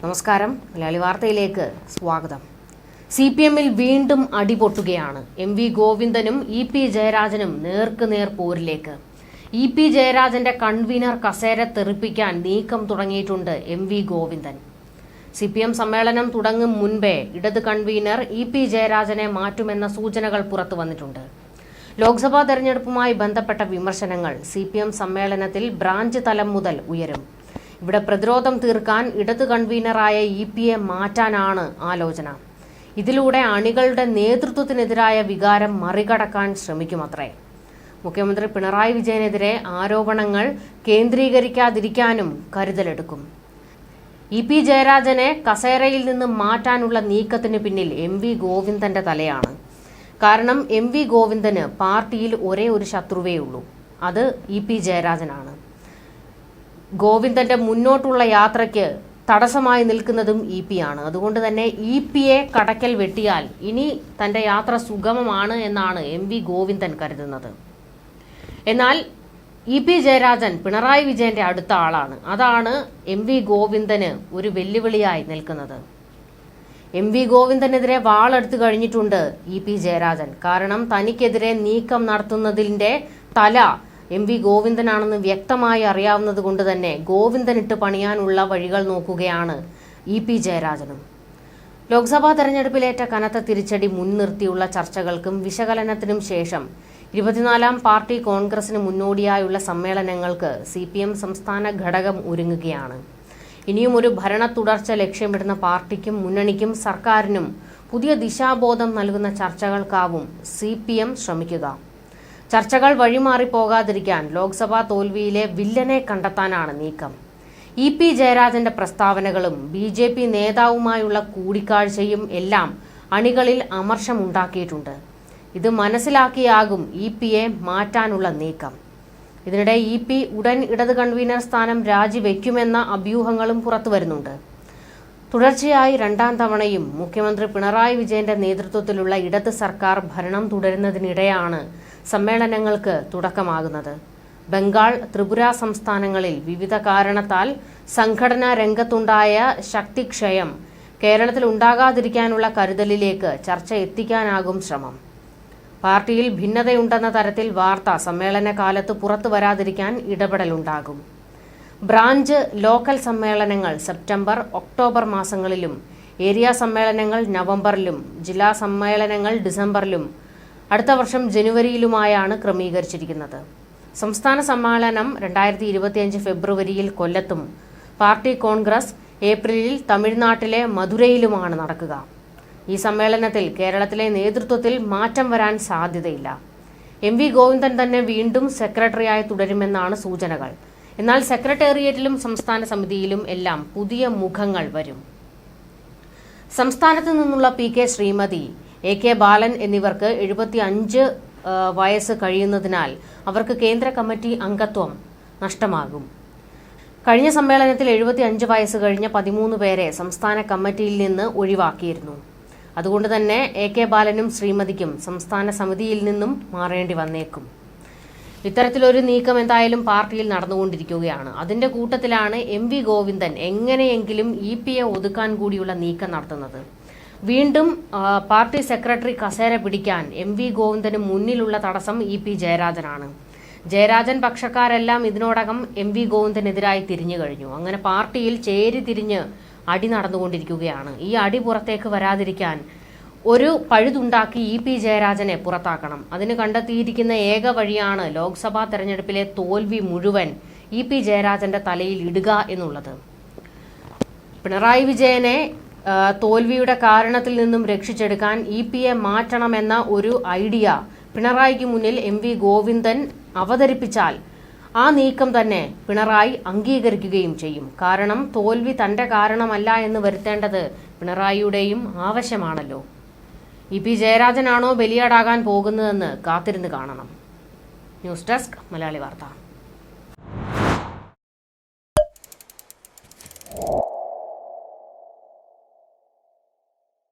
നമസ്കാരം. മലയാളി വാർത്തയിലേക്ക് സ്വാഗതം. സി പി എമ്മിൽ വീണ്ടും അടിപൊട്ടുകയാണ് എം വി ഗോവിന്ദനും ഇ പി ജയരാജനും നേർക്കുനേർ പോരിലേക്ക്. ഇ പി ജയരാജന്റെ കൺവീനർ കസേര തെറിപ്പിക്കാൻ നീക്കം തുടങ്ങിയിട്ടുണ്ട് M V Govindan. C P M സമ്മേളനം തുടങ്ങും മുൻപേ ഇടത് കൺവീനർ ഇ പി ജയരാജനെ മാറ്റുമെന്ന സൂചനകൾ പുറത്തു വന്നിട്ടുണ്ട്. ലോക്സഭാ തെരഞ്ഞെടുപ്പുമായി ബന്ധപ്പെട്ട വിമർശനങ്ങൾ സി പി എം സമ്മേളനത്തിൽ ബ്രാഞ്ച് തലം മുതൽ ഉയരും. ഇവിടെ പ്രതിരോധം തീർക്കാൻ ഇടത് കൺവീനറായ ഇ പി എ മാറ്റാനാണ് ആലോചന. ഇതിലൂടെ അണികളുടെ നേതൃത്വത്തിനെതിരായ വികാരം മറികടക്കാൻ ശ്രമിക്കുമത്രേ. മുഖ്യമന്ത്രി പിണറായി വിജയനെതിരെ ആരോപണങ്ങൾ കേന്ദ്രീകരിക്കാതിരിക്കാനും കരുതലെടുക്കും. ഇ പി ജയരാജനെ കസേരയിൽ നിന്ന് മാറ്റാനുള്ള നീക്കത്തിന് പിന്നിൽ എം വി ഗോവിന്ദന്റെ തലയാണ്. കാരണം എം വി ഗോവിന്ദന് പാർട്ടിയിൽ ഒരേ ഒരു ശത്രുവേ ഉള്ളൂ. അത് ഇ പി ജയരാജനാണ്. ഗോവിന്ദന്റെ മുന്നോട്ടുള്ള യാത്രയ്ക്ക് തടസ്സമായി നിൽക്കുന്നതും ഇ പി ആണ്. അതുകൊണ്ട് തന്നെ ഇ എ കടക്കൽ വെട്ടിയാൽ ഇനി തന്റെ യാത്ര സുഗമമാണ് എന്നാണ് എം വി ഗോവിന്ദൻ കരുതുന്നത്. എന്നാൽ ഇ പി ജയരാജൻ പിണറായി വിജയന്റെ അടുത്ത ആളാണ്. അതാണ് എം വി ഗോവിന്ദന് ഒരു വെല്ലുവിളിയായി നിൽക്കുന്നത്. എം വി ഗോവിന്ദനെതിരെ വാളെടുത്തു കഴിഞ്ഞിട്ടുണ്ട് ഇ പി ജയരാജൻ. കാരണം തനിക്കെതിരെ നീക്കം നടത്തുന്നതിന്റെ തല എം വി ഗോവിന്ദനാണെന്ന് വ്യക്തമായി അറിയാവുന്നത് കൊണ്ട് തന്നെ ഗോവിന്ദനിട്ട് പണിയാനുള്ള വഴികൾ നോക്കുകയാണ് ഇ പി ജയരാജനും. ലോക്സഭാ തെരഞ്ഞെടുപ്പിലേറ്റ കനത്ത തിരിച്ചടി മുൻനിർത്തിയുള്ള ചർച്ചകൾക്കും വിശകലനത്തിനും ശേഷം ഇരുപത്തിനാലാം പാർട്ടി കോൺഗ്രസിന് മുന്നോടിയായുള്ള സമ്മേളനങ്ങൾക്ക് സി പി എം സംസ്ഥാന ഘടകം ഒരുങ്ങുകയാണ്. ഇനിയും ഒരു ഭരണ തുടർച്ച ലക്ഷ്യമിടുന്ന പാർട്ടിക്കും മുന്നണിക്കും സർക്കാരിനും പുതിയ ദിശാബോധം നൽകുന്ന ചർച്ചകൾക്കാവും സി പി എം ശ്രമിക്കുക. ചർച്ചകൾ വഴിമാറി പോകാതിരിക്കാൻ ലോക്സഭാ തോൽവിയിലെ വില്ലനെ കണ്ടെത്താനാണ് നീക്കം. ഇ പി ജയരാജന്റെ പ്രസ്താവനകളും ബി ജെ പി നേതാവുമായുള്ള കൂടിക്കാഴ്ചയും എല്ലാം അണികളിൽ അമർഷമുണ്ടാക്കിയിട്ടുണ്ട്. ഇത് മനസ്സിലാക്കിയാകും ഇ പിയെ മാറ്റാനുള്ള നീക്കം. ഇതിനിടെ ഇ പി ഉടൻ ഇടത് കൺവീനർ സ്ഥാനം രാജിവെക്കുമെന്ന അഭ്യൂഹങ്ങളും പുറത്തുവരുന്നുണ്ട്. തുടർച്ചയായി രണ്ടാം തവണയും മുഖ്യമന്ത്രി പിണറായി വിജയന്റെ നേതൃത്വത്തിലുള്ള ഇടത് സർക്കാർ ഭരണം തുടരുന്നതിനിടെയാണ് സമ്മേളനങ്ങൾക്ക് തുടക്കമാകുന്നത്. ബംഗാൾ ത്രിപുര സംസ്ഥാനങ്ങളിൽ വിവിധ കാരണത്താൽ സംഘടനാ രംഗത്തുണ്ടായ ശക്തിക്ഷയം കേരളത്തിൽ ഉണ്ടാകാതിരിക്കാനുള്ള കരുതലിലേക്ക് ചർച്ച എത്തിക്കാനാകും ശ്രമം. പാർട്ടിയിൽ ഭിന്നതയുണ്ടെന്ന തരത്തിൽ വാർത്ത സമ്മേളന കാലത്ത് പുറത്തു വരാതിരിക്കാൻ ഇടപെടലുണ്ടാകും. ബ്രാഞ്ച് ലോക്കൽ സമ്മേളനങ്ങൾ സെപ്റ്റംബർ ഒക്ടോബർ മാസങ്ങളിലും ഏരിയ സമ്മേളനങ്ങൾ നവംബറിലും ജില്ലാ സമ്മേളനങ്ങൾ ഡിസംബറിലും അടുത്ത വർഷം ജനുവരിയിലുമായാണ് ക്രമീകരിച്ചിരിക്കുന്നത്. സംസ്ഥാന സമ്മേളനം രണ്ടായിരത്തി ഇരുപത്തിയഞ്ച് ഫെബ്രുവരിയിൽ കൊല്ലത്തും പാർട്ടി കോൺഗ്രസ് ഏപ്രിലിൽ തമിഴ്നാട്ടിലെ മധുരയിലുമാണ് നടക്കുക. ഈ സമ്മേളനത്തിൽ കേരളത്തിലെ നേതൃത്വത്തിൽ മാറ്റം വരാൻ സാധ്യതയില്ല. എം വി ഗോവിന്ദൻ തന്നെ വീണ്ടും സെക്രട്ടറിയായി തുടരുമെന്നാണ് സൂചനകൾ. എന്നാൽ സെക്രട്ടേറിയറ്റിലും സംസ്ഥാന സമിതിയിലും എല്ലാം പുതിയ മുഖങ്ങൾ വരും. സംസ്ഥാനത്ത് നിന്നുള്ള P K Sreemathi A K Balan എന്നിവർക്ക് എഴുപത്തി അഞ്ച് വയസ്സ് കഴിയുന്നതിനാൽ അവർക്ക് കേന്ദ്ര കമ്മിറ്റി അംഗത്വം നഷ്ടമാകും. കഴിഞ്ഞ സമ്മേളനത്തിൽ എഴുപത്തി അഞ്ച് വയസ്സ് കഴിഞ്ഞ പതിമൂന്ന് പേരെ സംസ്ഥാന കമ്മിറ്റിയിൽ നിന്ന് ഒഴിവാക്കിയിരുന്നു. അതുകൊണ്ട് തന്നെ എ കെ ബാലനും ശ്രീമതിക്കും സംസ്ഥാന സമിതിയിൽ നിന്നും മാറേണ്ടി വന്നേക്കും. ഇത്തരത്തിലൊരു നീക്കം എന്തായാലും പാർട്ടിയിൽ നടന്നുകൊണ്ടിരിക്കുകയാണ്. അതിന്റെ കൂട്ടത്തിലാണ് എം വി ഗോവിന്ദൻ എങ്ങനെയെങ്കിലും ഇ പി എ ഒതുക്കാൻ കൂടിയുള്ള നീക്കം നടത്തുന്നത്. വീണ്ടും പാർട്ടി സെക്രട്ടറി കസേര പിടിക്കാൻ എം വി ഗോവിന്ദന് മുന്നിലുള്ള തടസ്സം ഇ പി ജയരാജനാണ്. ജയരാജൻ പക്ഷക്കാരെല്ലാം ഇതിനോടകം എം വി ഗോവിന്ദനെതിരായി തിരിഞ്ഞു കഴിഞ്ഞു. അങ്ങനെ പാർട്ടിയിൽ ചേരി തിരിഞ്ഞ് അടി നടന്നുകൊണ്ടിരിക്കുകയാണ്. ഈ അടി പുറത്തേക്ക് വരാതിരിക്കാൻ ഒരു പഴുതുണ്ടാക്കി ഇ പി ജയരാജനെ പുറത്താക്കണം. അതിന് കണ്ടെത്തിയിരിക്കുന്ന ഏക വഴിയാണ് ലോക്സഭാ തെരഞ്ഞെടുപ്പിലെ തോൽവി മുഴുവൻ ഇ പി ജയരാജന്റെ തലയിൽ ഇടുക എന്നുള്ളത്. പിണറായി വിജയനെ തോൽവിയുടെ കാരണത്തിൽ നിന്നും രക്ഷിച്ചെടുക്കാൻ ഇ പി എ മാറ്റണമെന്ന ഒരു ഐഡിയ പിണറായിക്ക് മുന്നിൽ എം വി ഗോവിന്ദൻ അവതരിപ്പിച്ചാൽ ആ നീക്കം തന്നെ പിണറായി അംഗീകരിക്കുകയും ചെയ്യും. കാരണം തോൽവി തന്റെ കാരണമല്ല എന്ന് വരുത്തേണ്ടത് പിണറായിയുടെയും ആവശ്യമാണല്ലോ. ഇ പി ജയരാജനാണോ ബലിയാടാകാൻ പോകുന്നതെന്ന് കാത്തിരുന്ന് കാണണം. ന്യൂസ് ഡെസ്ക് മലയാളി വാർത്ത.